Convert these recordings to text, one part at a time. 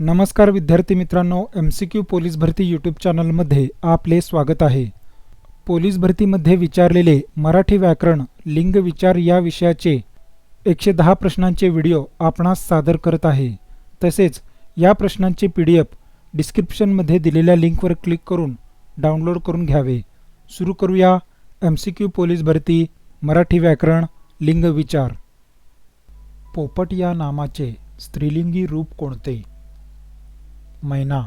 नमस्कार विद्यार्थी मित्रांनो एम सी क्यू पोलीस भरती यूट्यूब चॅनलमध्ये आपले स्वागत आहे. पोलीस भरतीमध्ये विचारलेले मराठी व्याकरण लिंग विचार या विषयाचे एकशे दहा प्रश्नांचे व्हिडिओ आपणास सादर करत आहे. तसेच या प्रश्नांचे पी डी एफ डिस्क्रिप्शनमध्ये दिलेल्या लिंकवर क्लिक करून डाउनलोड करून घ्यावे. सुरू करूया एम सी क्यू पोलीस भरती मराठी व्याकरण लिंग विचार. पोपट या नामाचे स्त्रीलिंगी रूप कोणते? मैना.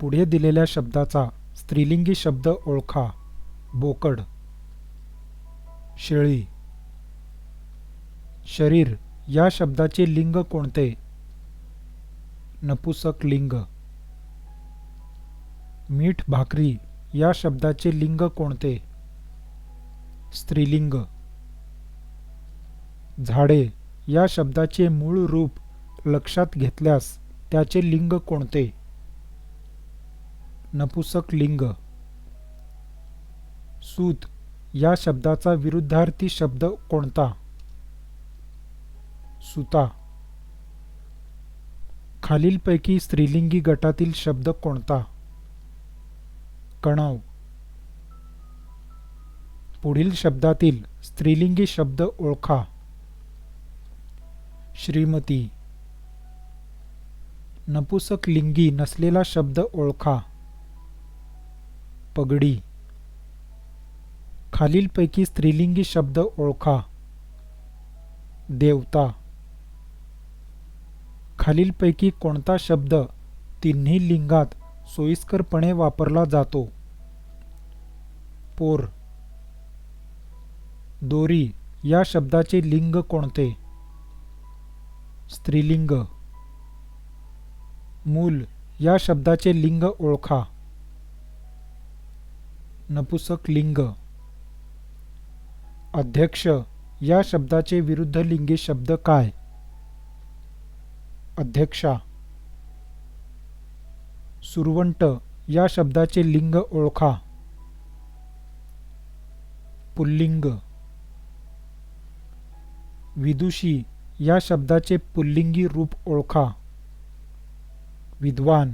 पुढे दिलेल्या शब्दाचा स्त्रीलिंगी शब्द ओळखा. बोकड. शेळी. शरीर या शब्दाचे लिंग कोणते? नपुसक लिंग. मीठ भाकरी या शब्दाचे लिंग कोणते? स्त्रीलिंग. झाडे या शब्दाचे मूळ रूप लक्षात घेतल्यास त्याचे लिंग कोणते? नपुसक लिंग. सूत या शब्दाचा विरुद्धार्थी शब्द कोणता? सुता. खालीलपैकी स्त्रीलिंगी गटातील शब्द कोणता? कणव. पुढील शब्दातील स्त्रीलिंगी शब्द ओळखा. श्रीमती. नपुसक लिंगी नसलेला शब्द ओळखा. पगडी. खालीलपैकी स्त्रीलिंगी शब्द ओळखा. देवता. खालीलपैकी कोणता शब्द तिन्ही लिंगात सोयीस्करपणे वापरला जातो? पोर. दोरी या शब्दाचे लिंग कोणते? स्त्रीलिंग. मूल या शब्दाचे लिंग ओळखा. नपुसक लिंग. अध्यक्ष या शब्दाचे विरुद्ध लिंगी शब्द काय? अध्यक्षा. सुरवंट या शब्दाचे लिंग ओळखा. पुल्लिंग. विदुषी या शब्दाचे पुल्लिंगी रूप ओळखा. विद्वान.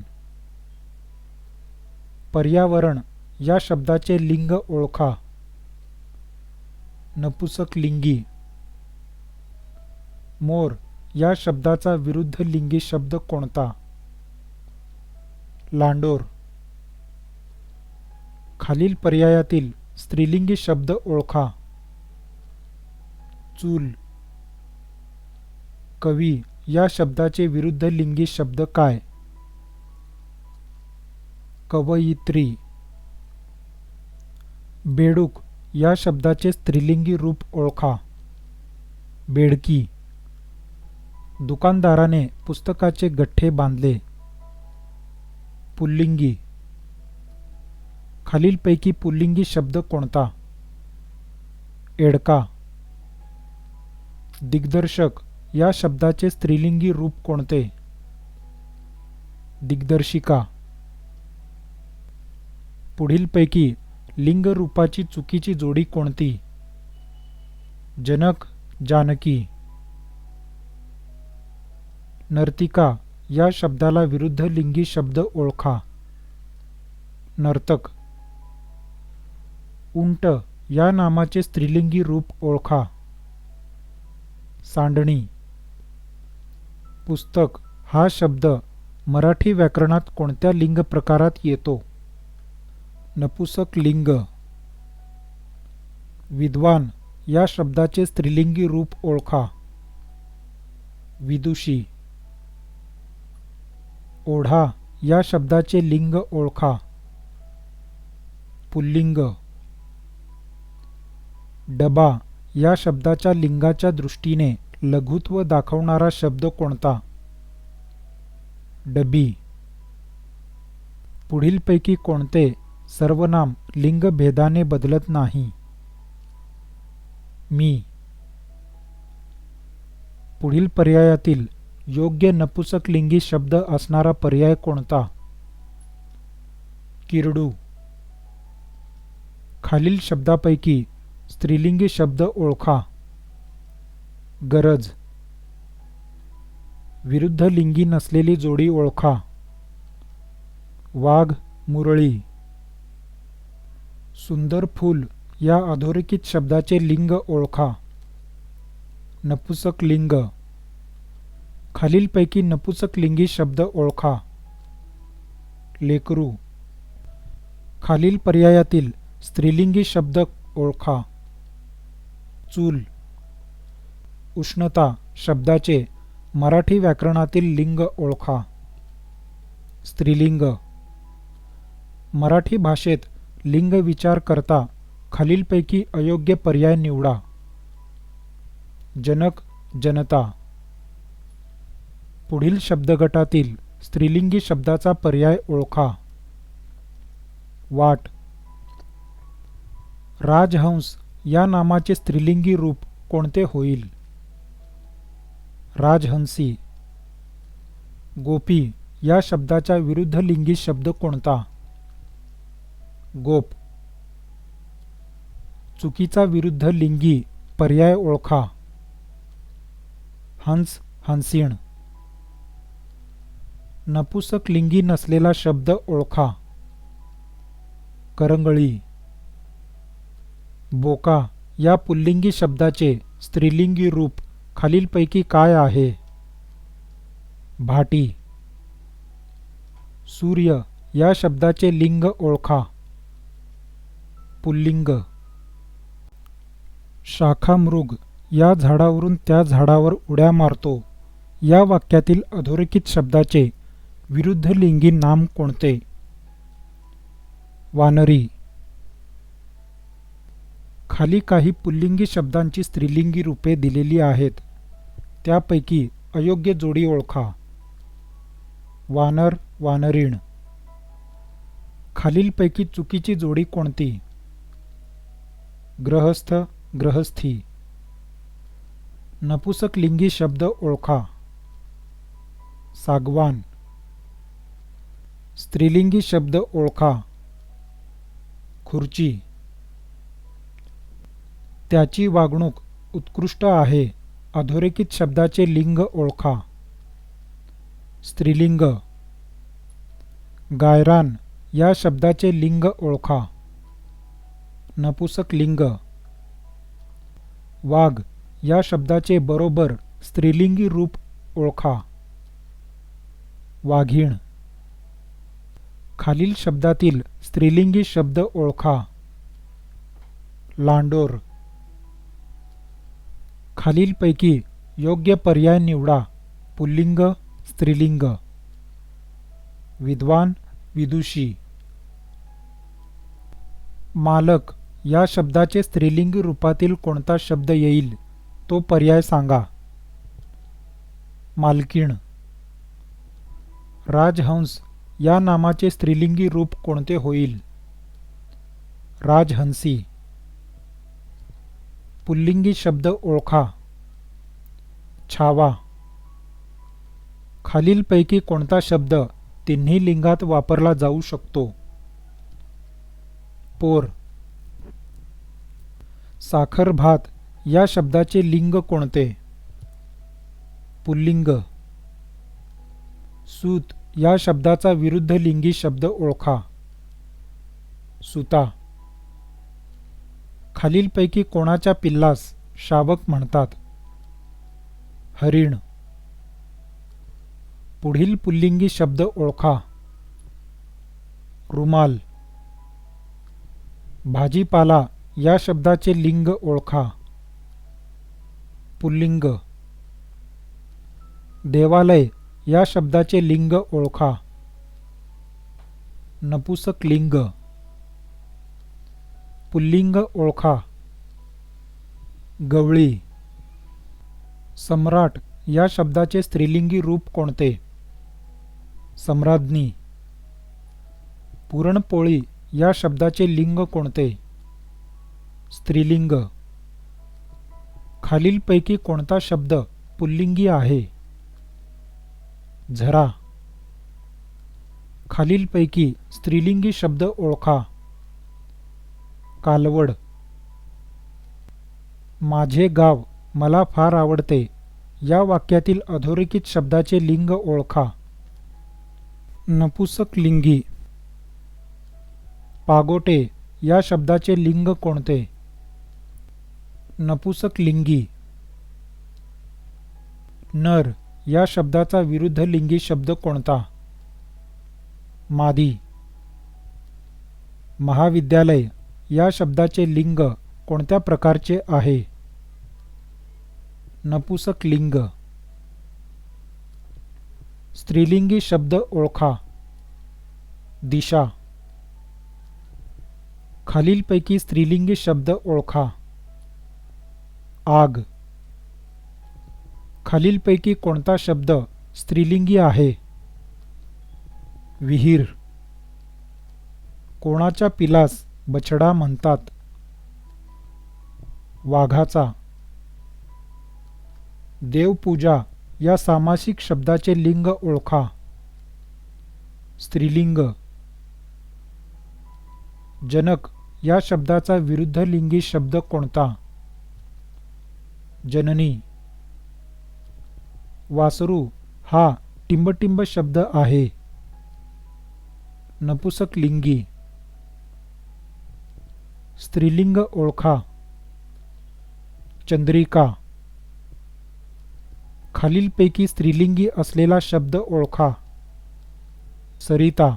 पर्यावरण या शब्दाचे लिंग ओळखा. नपुसक लिंगी मोर या शब्दाचा विरुद्ध लिंगी शब्द कोणता? लांडोर. खालील पर्यायातील स्त्रीलिंगी शब्द ओळखा. चूल. कवी या शब्दाचे विरुद्ध लिंगी शब्द काय? कवयित्री. बेडूक या शब्दाचे स्त्रीलिंगी रूप ओळखा. बेडकी. दुकानदाराने पुस्तकाचे गठ्ठे बांधले. पुल्लिंगी. खालीलपैकी पुल्लिंगी शब्द कोणता? एडका. दिग्दर्शक या शब्दाचे स्त्रीलिंगी रूप कोणते? दिग्दर्शिका. पुढीलपैकी लिंगरूपाची चुकीची जोडी कोणती? जनक जानकी. नर्तिका या शब्दाला विरुद्ध लिंगी शब्द ओळखा. नर्तक. उंट या नामाचे स्त्रीलिंगी रूप ओळखा. सांडणी. पुस्तक हा शब्द मराठी व्याकरणात कोणत्या लिंग प्रकारात येतो? नपुसक लिंग. विद्वान या शब्दाचे स्त्रीलिंगी रूप ओळखा. विदुषी. ओढा या शब्दाचे लिंग ओळखा. पुल्लिंग. डबा या शब्दाच्या लिंगाच्या दृष्टीने लघुत्व दाखवणारा शब्द कोणता? डबी. पुढीलपैकी कोणते सर्वनाम लिंगभेदाने बदलत नाही. मी. पुढील पर्यायातील योग्य नपुसकलिंगी शब्द असणारा पर्याय कोणता? किरडू. खालील शब्दापैकी स्त्रीलिंगी शब्द ओळखा. गरज. विरुद्ध लिंगी नसलेली जोडी ओळखा. वाघ मुरळी. सुंदर फूल या अधोरेखित शब्दाचे लिंग ओळखा. नपुसक लिंग. खालीलपैकी नपुसक लिंगी शब्द ओळखा. लेकरू. खालील पर्यायातील स्त्रीलिंगी शब्द ओळखा. चूल. उष्णता शब्दाचे मराठी व्याकरणातील लिंग ओळखा. स्त्रीलिंग. मराठी भाषेत लिंग विचार करता खालीलपैकी अयोग्य पर्याय निवडा. जनक जनता. पुढील शब्दगटातील स्त्रीलिंगी शब्दाचा पर्याय ओळखा. वाट. राजहंस या नामाचे स्त्रीलिंगी रूप कोणते होईल? राजहंसी. गोपी या शब्दाच्या विरुद्ध लिंगी शब्द कोणता? गोप. चुकीचा विरुद्ध लिंगी पर्याय ओळखा. हंस हंसीण. नपुसक लिंगी नसलेला शब्द ओळखा. करंगळी. बोका या पुल्लिंगी शब्दाचे स्त्रीलिंगी रूप खालीलपैकी काय आहे? भाटी. सूर्य या शब्दाचे लिंग ओळखा. पुल्लिंग. शाखामृग या झाडावरून त्या झाडावर उड्या मारतो. या वाक्यातील अधोरेखित शब्दाचे विरुद्ध लिंगी नाम कोणते? वानरी. खाली काही पुल्लिंगी शब्दांची स्त्रीलिंगी रूपे दिलेली आहेत. त्यापैकी अयोग्य जोडी ओळखा. वानर वानरीण. खालीलपैकी चुकीची जोडी कोणती? ग्रहस्थ ग्रहस्थी. नपुसक लिंगी शब्द ओळखा. सागवान. स्त्रीलिंगी शब्द ओळखा. खुर्ची. त्याची वागणूक उत्कृष्ट आहे अधोरेखित शब्दाचे लिंग ओळखा. स्त्रीलिंग. गायरान या शब्दाचे लिंग ओळखा. नपुसक लिंग. वाघ या शब्दाचे बरोबर स्त्रीलिंगी रूप ओळखा. वाघीण. खालील शब्दातील स्त्रीलिंगी शब्द ओळखा. लांडोर. खालीलपैकी योग्य पर्याय निवडा. पुल्लिंग स्त्रीलिंग. विद्वान विदुषी. मालक या शब्दाचे स्त्रीलिंगी रूपातील कोणता शब्द येईल तो पर्याय सांगा. मालकीण. राजहंस या नामाचे स्त्रीलिंगी रूप कोणते होईल? राजहंसी. पुल्लिंगी शब्द ओळखा. छावा. खालीलपैकी कोणता शब्द तिन्ही लिंगात वापरला जाऊ शकतो? पोर. साखर भात या शब्दाचे लिंग कोणते? पुल्लिंग. सूत या शब्दाचा विरुद्ध लिंगी शब्द ओळखा. सुता. खालीलपैकी कोणाच्या पिल्लास शावक म्हणतात? हरिण. पुढील पुल्लिंगी शब्द ओळखा. रुमाल. भाजीपाला या शब्दाचे लिंग ओळखा. पुल्लिंग. देवालय या शब्दाचे लिंग ओळखा. नपुसक लिंग पुल्लिंग ओळखा. गवळी. सम्राट या शब्दाचे स्त्रीलिंगी रूप कोणते? सम्राज्ञी. पुरणपोळी या शब्दाचे लिंग कोणते? स्त्रीलिंग. खालीलपैकी कोणता शब्द पुल्लिंगी आहे? झरा. खालीलपैकी स्त्रीलिंगी शब्द ओळखा. कालवड. माझे गाव मला फार आवडते. या वाक्यातील अधोरेखित शब्दाचे लिंग ओळखा. नपुसक लिंगी पागोटे या शब्दाचे लिंग कोणते? नपुसक लिंगी. नर या शब्दाचा विरुद्ध लिंगी शब्द कोणता? मादी. महाविद्यालय या शब्दाचे लिंग कोणत्या प्रकारचे आहे? नपुसक लिंग. स्त्रीलिंगी शब्द ओळखा. दिशा. खालीलपैकी स्त्रीलिंगी शब्द ओळखा. आग. खालीलपैकी कोणता शब्द स्त्रीलिंगी आहे? विहीर. कोणाच्या पिलास बछडा म्हणतात? वाघाचा. देवपूजा या सामासिक शब्दाचे लिंग ओळखा. स्त्रीलिंग. जनक या शब्दाचा विरुद्ध लिंगी शब्द कोणता? जननी. वासरू हा टिंबटिंब शब्द आहे. नपुसक लिंगी स्त्रीलिंग ओळखा. चंद्रिका. खालीलपैकी स्त्रीलिंगी असलेला शब्द ओळखा. सरिता.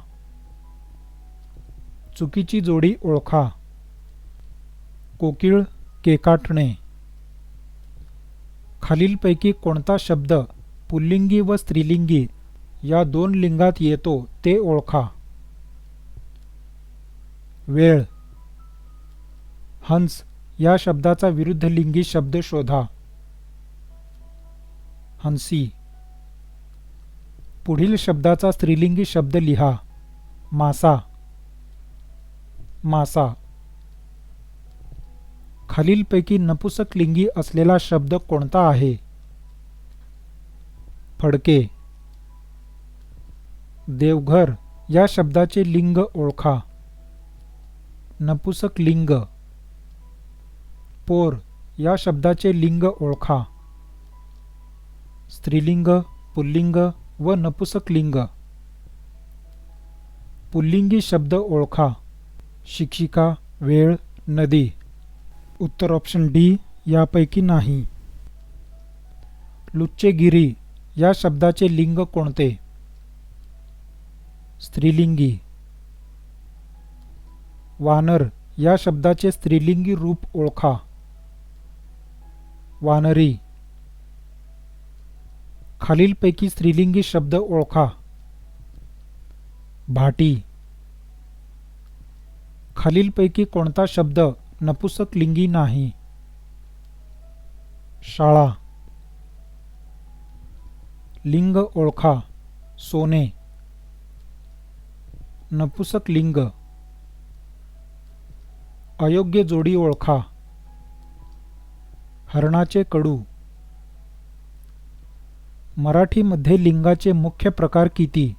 चुकीची जोडी ओळखा. कोकिळ केकाटणे. खालीलपैकी कोणता शब्द पुल्लिंगी व स्त्रीलिंगी या दोन लिंगात येतो ते ओळखा. वेळ. हंस या शब्दाचा विरुद्ध लिंगी शब्द शोधा. हंसी. पुढील शब्दाचा स्त्रीलिंगी शब्द लिहा. मासा. मासा. खालीलपैकी नपुसक लिंगी असलेला शब्द कोणता आहे? फडके. देवघर या शब्दाचे लिंग ओळखा. नपुसक लिंग. पोर या शब्दाचे लिंग ओळखा. स्त्रीलिंग पुल्लिंग व नपुसक लिंग. पुल्लिंगी शब्द ओळखा. शिक्षिका वेळ नदी. उत्तर ऑप्शन डी यापैकी नाही. लुच्चेगिरी या शब्दाचे लिंग कोणते? स्त्रीलिंगी. वानर या शब्दाचे स्त्रीलिंगी रूप ओळखा. वानरी. खालीलपैकी स्त्रीलिंगी शब्द ओळखा. भाटी. खालीलपैकी कोणता शब्द नपुसक लिंगी नाही. शाळा. लिंग ओळखा. सोने. नपुसक लिंग अयोग्य जोडी ओळखा. हरणाचे कडू. मराठीमध्ये लिंगाचे मुख्य प्रकार किती?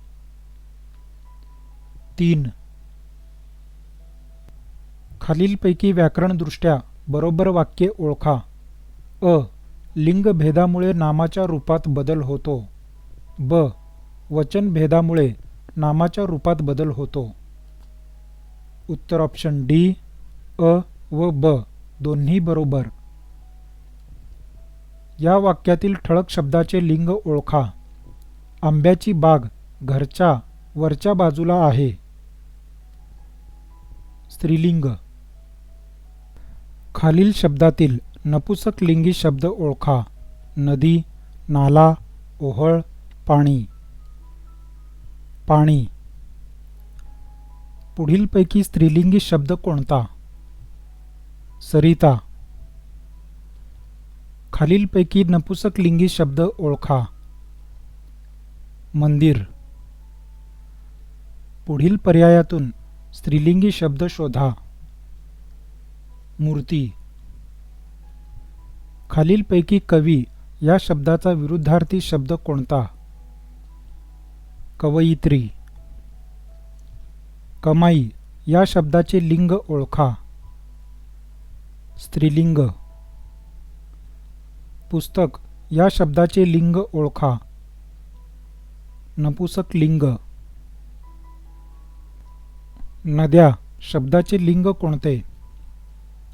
तीन. खालीलपैकी व्याकरणदृष्ट्या बरोबर वाक्ये ओळखा. अ. लिंगभेदामुळे नामाच्या रूपात बदल होतो. ब. वचनभेदामुळे नामाच्या रूपात बदल होतो. उत्तर ऑप्शन डी. अ व ब. दोन्ही बरोबर. या वाक्यातील ठळक शब्दाचे लिंग ओळखा. आंब्याची बाग घरच्या वरच्या बाजूला आहे. स्त्रीलिंग. खालील शब्दातील नपुसक लिंगी शब्द ओळखा. नदी नाला ओहळ पाणी. पाणी. पुढीलपैकी स्त्रीलिंगी शब्द कोणता? सरिता. खालीलपैकी नपुसक लिंगी शब्द ओळखा. मंदिर. पुढील पर्यायातून स्त्रीलिंगी शब्द शोधा. मूर्ती. खालीलपैकी कवी या शब्दाचा विरुद्धार्थी शब्द कोणता? कवयित्री. कमाई या शब्दाचे लिंग ओळखा. स्त्रीलिंग. पुस्तक या शब्दाचे लिंग ओळखा. नपुसक लिंग. नद्या शब्दाचे लिंग कोणते?